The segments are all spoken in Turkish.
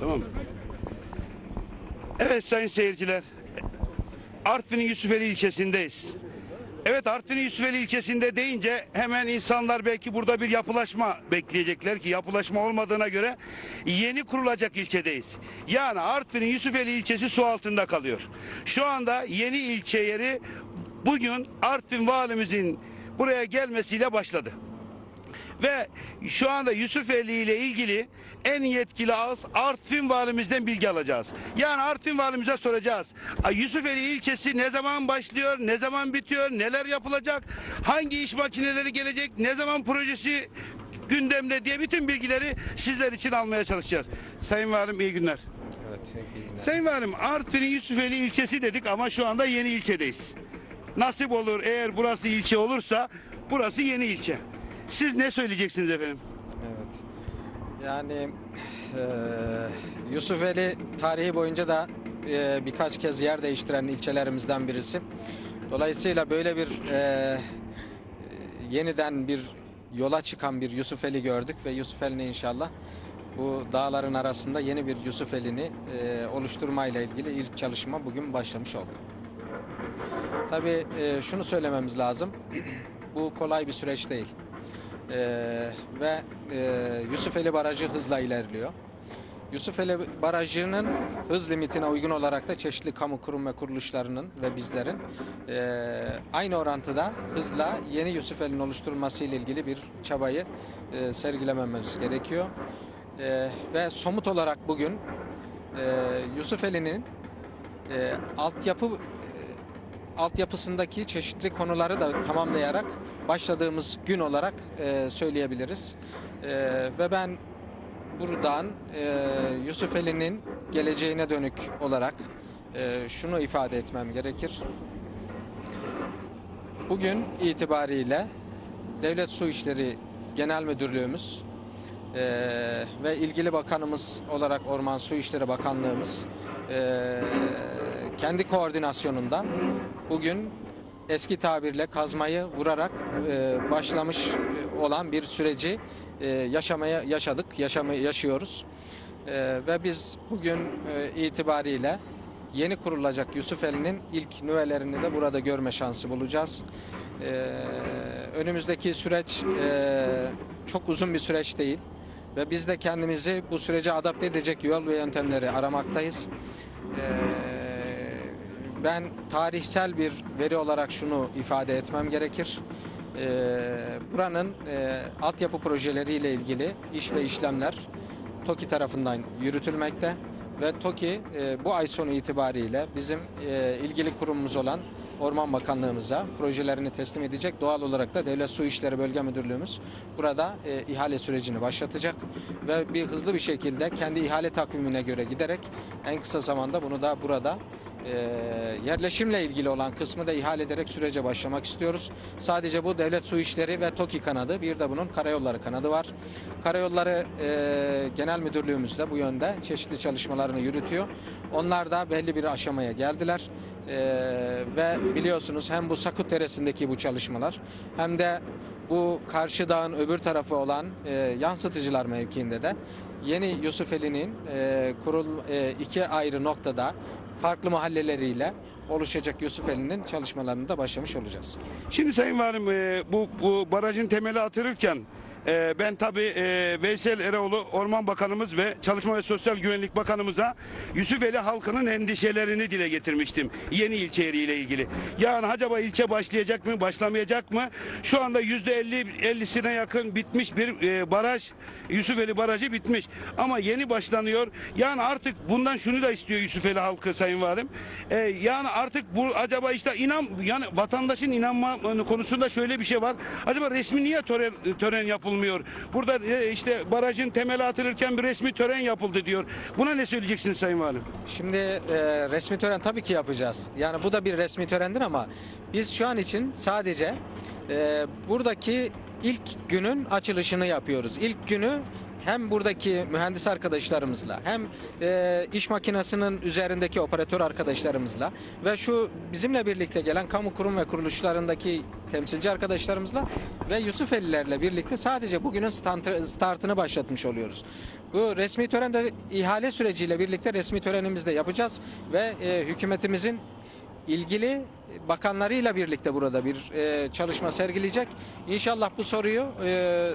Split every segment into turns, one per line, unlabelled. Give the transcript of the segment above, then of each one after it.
Tamam? Evet sayın seyirciler. Artvin'in Yusufeli ilçesindeyiz. Evet Artvin'in Yusufeli ilçesinde deyince hemen insanlar belki burada bir yapılaşma bekleyecekler ki yapılaşma olmadığına göre yeni kurulacak ilçedeyiz. Yani Artvin'in Yusufeli ilçesi su altında kalıyor. Şu anda yeni ilçe yeri bugün Artvin valimizin buraya gelmesiyle başladı. Ve şu anda Yusufeli ile ilgili en yetkili ağız Artvin valimizden bilgi alacağız. Yani Artvin valimize soracağız. Yusufeli ilçesi ne zaman başlıyor, ne zaman bitiyor, neler yapılacak, hangi iş makineleri gelecek, ne zaman projesi gündemde diye bütün bilgileri sizler için almaya çalışacağız. Sayın Valim iyi günler.
Evet, iyi günler.
Sayın Valim Artvin'in Yusufeli ilçesi dedik ama şu anda yeni ilçedeyiz. Nasip olur eğer burası ilçe olursa burası yeni ilçe. Siz ne söyleyeceksiniz efendim?
Evet. Yani eee Yusufeli tarihi boyunca da eee, birkaç kez yer değiştiren ilçelerimizden birisi. Dolayısıyla böyle bir eee, yeniden bir yola çıkan bir Yusufeli gördük ve Yusufeli'ni inşallah bu dağların arasında yeni bir Yusufeli'ni eee oluşturmayla ilgili ilk çalışma bugün başlamış oldu. Tabii eee, şunu söylememiz lazım. bu kolay bir süreç değil. Ee, ve e, Yusufeli Barajı hızla ilerliyor. Yusufeli Barajı'nın hız limitine uygun olarak da çeşitli kamu kurum ve kuruluşlarının ve bizlerin e, aynı orantıda hızla yeni Yusufeli'nin oluşturulması ile ilgili bir çabayı e, sergilememiz gerekiyor. E, ve somut olarak bugün e, Yusufeli'nin e, altyapı altyapısındaki çeşitli konuları da tamamlayarak başladığımız gün olarak e, söyleyebiliriz. E, ve ben buradan e, Yusufeli'nin geleceğine dönük olarak e, şunu ifade etmem gerekir. Bugün itibariyle Devlet Su İşleri Genel Müdürlüğümüz e, ve ilgili bakanımız olarak Orman Su İşleri Bakanlığımız e, kendi koordinasyonunda bugün eski tabirle kazmayı vurarak e, başlamış olan bir süreci e, yaşamaya yaşadık, yaşamaya yaşıyoruz. E, ve biz bugün e, itibariyle yeni kurulacak Yusufeli'nin ilk nüvelerini de burada görme şansı bulacağız. E, önümüzdeki süreç e, çok uzun bir süreç değil ve biz de kendimizi bu sürece adapte edecek yol ve yöntemleri aramaktayız. Ee, ben tarihsel bir veri olarak şunu ifade etmem gerekir. Ee, buranın e, altyapı projeleriyle ilgili iş ve işlemler TOKİ tarafından yürütülmekte ve TOKİ e, bu ay sonu itibariyle bizim e, ilgili kurumumuz olan Orman Bakanlığımıza projelerini teslim edecek. Doğal olarak da Devlet Su İşleri Bölge Müdürlüğümüz burada e, ihale sürecini başlatacak ve bir hızlı bir şekilde kendi ihale takvimine göre giderek en kısa zamanda bunu da burada e, yerleşimle ilgili olan kısmı da ihale ederek sürece başlamak istiyoruz. Sadece bu Devlet Su İşleri ve TOKİ kanadı bir de bunun karayolları kanadı var. Karayolları e, Genel Müdürlüğümüz de bu yönde çeşitli çalışmalarını yürütüyor. Onlar da belli bir aşamaya geldiler. E, ve biliyorsunuz hem bu Sakut Deresi'ndeki bu çalışmalar hem de bu karşı dağın öbür tarafı olan e, yansıtıcılar mevkiinde de yeni Yusufeli'nin e, kurul e, iki ayrı noktada farklı mahalleleriyle oluşacak Yusufeli'nin çalışmalarını da başlamış olacağız.
Şimdi Sayın Valim e, bu, bu barajın temeli atılırken e, ben tabii e, Veysel Eroğlu Orman Bakanımız ve Çalışma ve Sosyal Güvenlik Bakanımıza Yusufeli halkının endişelerini dile getirmiştim. Yeni ilçe yeriyle ilgili. Yani acaba ilçe başlayacak mı, başlamayacak mı? Şu anda yüzde 50 50'sine yakın bitmiş bir e, baraj Yusufeli Barajı bitmiş. Ama yeni başlanıyor. Yani artık bundan şunu da istiyor Yusufeli halkı Sayın Valim. E, yani artık bu acaba işte inan yani vatandaşın inanma konusunda şöyle bir şey var. Acaba resmi niye tören, tören yapılmıyor? Burada e, işte barajın temeli atılırken bir resmi tören yapıldı diyor. Buna ne söyleyeceksiniz Sayın Valim?
Şimdi e, resmi tören tabii ki yapacağız. Yani bu da bir resmi törendir ama biz şu an için sadece e, buradaki ilk günün açılışını yapıyoruz. İlk günü hem buradaki mühendis arkadaşlarımızla hem e, iş makinesinin üzerindeki operatör arkadaşlarımızla ve şu bizimle birlikte gelen kamu kurum ve kuruluşlarındaki temsilci arkadaşlarımızla ve Yusufelilerle birlikte sadece bugünün startını başlatmış oluyoruz. Bu resmi törende ihale süreciyle birlikte resmi törenimizi de yapacağız ve e, hükümetimizin ilgili bakanlarıyla birlikte burada bir e, çalışma sergileyecek. İnşallah bu soruyu e,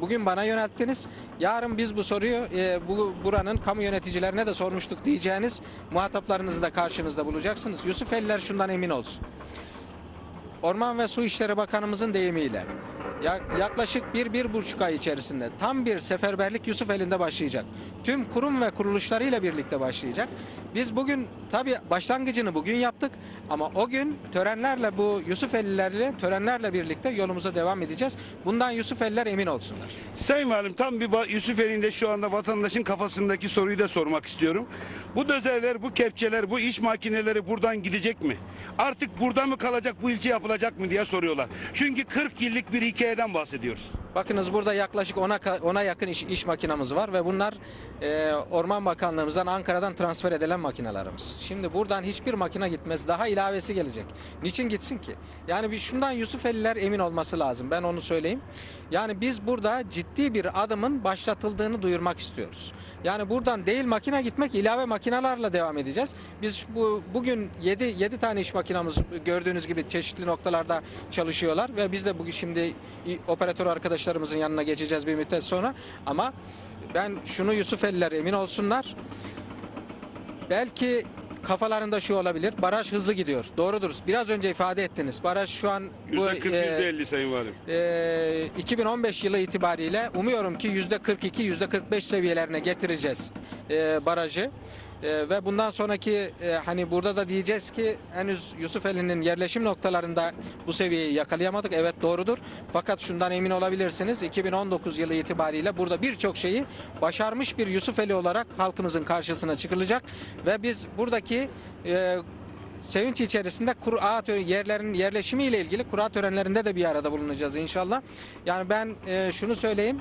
bugün bana yönelttiniz. Yarın biz bu soruyu e, bu buranın kamu yöneticilerine de sormuştuk diyeceğiniz muhataplarınızı da karşınızda bulacaksınız. Yusufeliler şundan emin olsun. Orman ve Su İşleri Bakanımızın deyimiyle yaklaşık bir, bir buçuk ay içerisinde tam bir seferberlik Yusufeli'nde başlayacak. Tüm kurum ve kuruluşlarıyla birlikte başlayacak. Biz bugün tabi başlangıcını bugün yaptık ama o gün törenlerle bu Yusufelilerle törenlerle birlikte yolumuza devam edeceğiz. Bundan Yusufeliler emin olsunlar.
Sayın Valim tam bir va- Yusufeli'nde şu anda vatandaşın kafasındaki soruyu da sormak istiyorum. Bu dözerler, bu kepçeler, bu iş makineleri buradan gidecek mi? Artık burada mı kalacak, bu ilçe yapılacak mı diye soruyorlar. Çünkü 40 yıllık bir hikayeden bahsediyoruz.
Bakınız burada yaklaşık 10'a ka- 10'a yakın iş, iş makinamız var ve bunlar e, Orman Bakanlığımızdan Ankara'dan transfer edilen makinalarımız. Şimdi buradan hiçbir makine gitmez. Daha ilavesi gelecek. Niçin gitsin ki? Yani bir şundan Yusufeliler emin olması lazım. Ben onu söyleyeyim. Yani biz burada ciddi bir adımın başlatıldığını duyurmak istiyoruz. Yani buradan değil makine gitmek ilave makinalarla devam edeceğiz. Biz bu bugün 7 7 tane iş makinamız gördüğünüz gibi çeşitli noktalarda çalışıyorlar ve biz de bugün şimdi operatör arkadaşlarımızın yanına geçeceğiz bir müddet sonra ama ben şunu Yusufeliler emin olsunlar. Belki kafalarında şu olabilir. Baraj hızlı gidiyor. Doğrudur. Biraz önce ifade ettiniz. Baraj şu an bu
%40,
e,
%50 Sayın Valim.
e, 2015 yılı itibariyle umuyorum ki %42, %45 seviyelerine getireceğiz e, barajı. E, ve bundan sonraki e, hani burada da diyeceğiz ki henüz Yusufeli'nin yerleşim noktalarında bu seviyeyi yakalayamadık. Evet doğrudur. Fakat şundan emin olabilirsiniz. 2019 yılı itibariyle burada birçok şeyi başarmış bir Yusufeli olarak halkımızın karşısına çıkılacak ve biz buradaki e, sevinç içerisinde kura yerlerin yerleşimiyle ilgili kura törenlerinde de bir arada bulunacağız inşallah. Yani ben e, şunu söyleyeyim.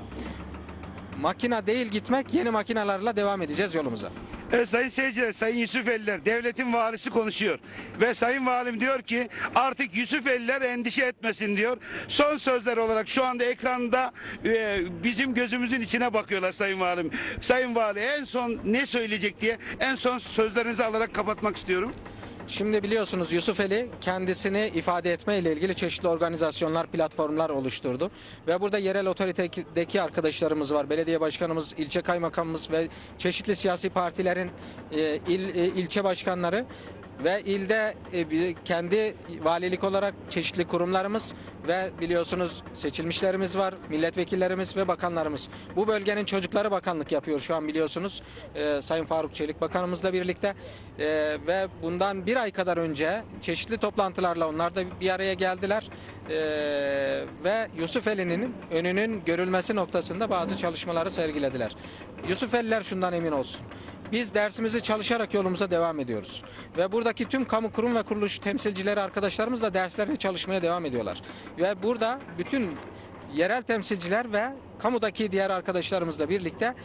Makina değil gitmek yeni makinalarla devam edeceğiz yolumuza.
Evet sayın seyirciler, sayın Yusufeliler, devletin valisi konuşuyor. Ve sayın valim diyor ki artık Yusufeliler endişe etmesin diyor. Son sözler olarak şu anda ekranda e, bizim gözümüzün içine bakıyorlar sayın valim. Sayın vali en son ne söyleyecek diye en son sözlerinizi alarak kapatmak istiyorum.
Şimdi biliyorsunuz Yusufeli kendisini ifade etme ile ilgili çeşitli organizasyonlar, platformlar oluşturdu. Ve burada yerel otoritedeki arkadaşlarımız var. Belediye başkanımız, ilçe kaymakamımız ve çeşitli siyasi partilerin e, il, e, ilçe başkanları ve ilde e, kendi valilik olarak çeşitli kurumlarımız ve biliyorsunuz seçilmişlerimiz var, milletvekillerimiz ve bakanlarımız. Bu bölgenin çocukları bakanlık yapıyor şu an biliyorsunuz. E, Sayın Faruk Çelik bakanımızla birlikte E, ve bundan bir ay kadar önce çeşitli toplantılarla onlar da bir araya geldiler E, ve Yusufeli'nin önünün görülmesi noktasında bazı çalışmaları sergilediler. Yusufeliler şundan emin olsun. Biz dersimizi çalışarak yolumuza devam ediyoruz. Ve buradaki tüm kamu kurum ve kuruluş temsilcileri arkadaşlarımız da derslerini çalışmaya devam ediyorlar. Ve burada bütün yerel temsilciler ve kamudaki diğer arkadaşlarımızla birlikte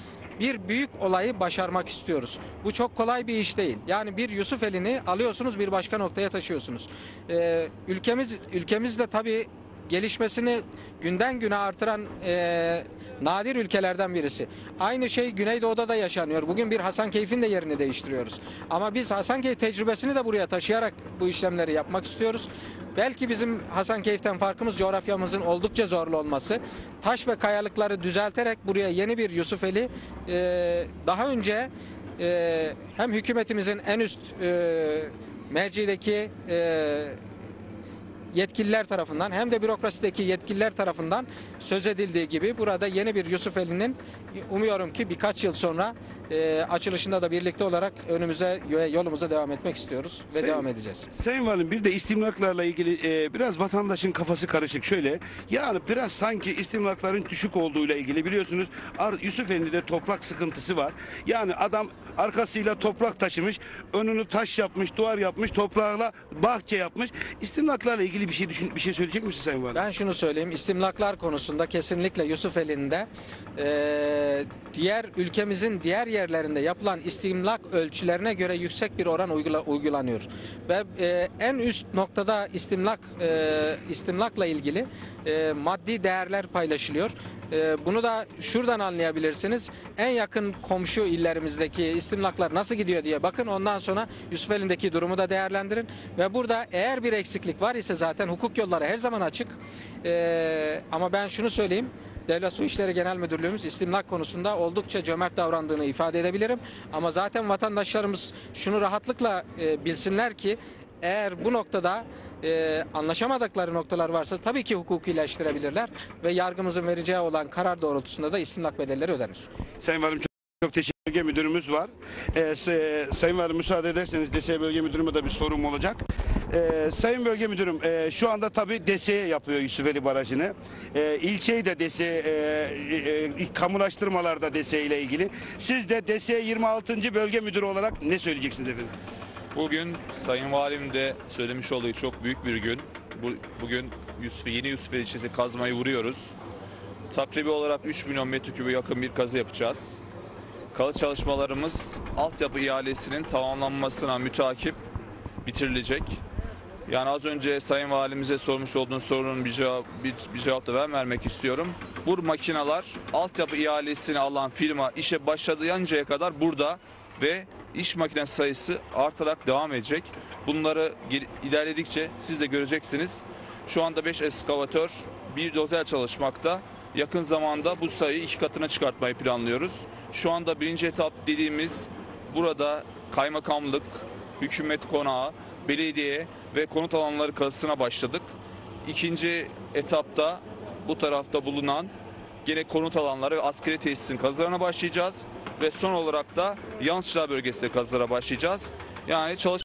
bir büyük olayı başarmak istiyoruz. Bu çok kolay bir iş değil. Yani bir Yusufeli'ni alıyorsunuz bir başka noktaya taşıyorsunuz. Ee, ülkemiz ülkemizde tabii gelişmesini günden güne artıran e, nadir ülkelerden birisi. Aynı şey Güneydoğu'da da yaşanıyor. Bugün bir Hasankeyf'in de yerini değiştiriyoruz. Ama biz Hasankeyf tecrübesini de buraya taşıyarak bu işlemleri yapmak istiyoruz. Belki bizim Hasankeyf'ten farkımız coğrafyamızın oldukça zorlu olması. Taş ve kayalıkları düzelterek buraya yeni bir Yusufeli e, daha önce e, hem hükümetimizin en üst e, mercideki e, yetkililer tarafından hem de bürokrasideki yetkililer tarafından söz edildiği gibi burada yeni bir Yusufeli'nin umuyorum ki birkaç yıl sonra e, açılışında da birlikte olarak önümüze yolumuza devam etmek istiyoruz ve
Sayın-
devam edeceğiz.
Sayın Valim bir de istimlaklarla ilgili e, biraz vatandaşın kafası karışık şöyle. Yani biraz sanki istimlakların düşük olduğuyla ilgili biliyorsunuz Ar- Yusufeli'de toprak sıkıntısı var. Yani adam arkasıyla toprak taşımış, önünü taş yapmış, duvar yapmış, toprağla bahçe yapmış. İstimlaklarla ilgili ilgili bir şey düşün, bir şey söyleyecek misin Sayın Valim?
Ben şunu söyleyeyim, istimlaklar konusunda kesinlikle Yusufeli'nde eee diğer ülkemizin diğer yerlerinde yapılan istimlak ölçülerine göre yüksek bir oran uygula- uygulanıyor. Ve eee, en üst noktada istimlak eee, istimlakla ilgili eee, maddi değerler paylaşılıyor. Eee, bunu da şuradan anlayabilirsiniz. En yakın komşu illerimizdeki istimlaklar nasıl gidiyor diye bakın. Ondan sonra Yusufeli'ndeki durumu da değerlendirin. Ve burada eğer bir eksiklik var ise zaten hukuk yolları her zaman açık. Eee, ama ben şunu söyleyeyim. Devlet Su İşleri Genel Müdürlüğümüz istimlak konusunda oldukça cömert davrandığını ifade edebilirim. Ama zaten vatandaşlarımız şunu rahatlıkla e, bilsinler ki eğer bu noktada e, anlaşamadıkları noktalar varsa tabii ki hukuku iyileştirebilirler ve yargımızın vereceği olan karar doğrultusunda da istimlak bedelleri ödenir.
Sayın Valim çok, teşekkür Bölge Müdürümüz var. Ee, Sayın Valim müsaade ederseniz DSE Bölge Müdürüme de bir sorum olacak. Ee, Sayın Bölge Müdürüm e, şu anda tabii DSE yapıyor Yusufeli Barajı'nı. Ee, ilçeyi de DSE, e, e, kamulaştırmalarda DSE ile ilgili. Siz de DSE 26. Bölge Müdürü olarak ne söyleyeceksiniz efendim?
Bugün Sayın Valim de söylemiş olduğu çok büyük bir gün. Bu, bugün Yusuf, yeni Yusuf ilçesi kazmayı vuruyoruz. Takribi olarak 3 milyon metrekübe yakın bir kazı yapacağız. Kazı çalışmalarımız altyapı ihalesinin tamamlanmasına mütakip bitirilecek. Yani az önce Sayın Valimize sormuş olduğunuz sorunun bir cevap, bir, bir cevap da ben vermek istiyorum. Bu makineler altyapı ihalesini alan firma işe başlayıncaya kadar burada ve iş makine sayısı artarak devam edecek. Bunları ilerledikçe siz de göreceksiniz. Şu anda 5 eskavatör, bir dozer çalışmakta. Yakın zamanda bu sayıyı iki katına çıkartmayı planlıyoruz. Şu anda birinci etap dediğimiz burada kaymakamlık, hükümet konağı, belediye ve konut alanları kazısına başladık. İkinci etapta bu tarafta bulunan gene konut alanları askeri tesisin kazılarına başlayacağız. Ve son olarak da Yansıçlar bölgesinde kazılara başlayacağız. Yani çalış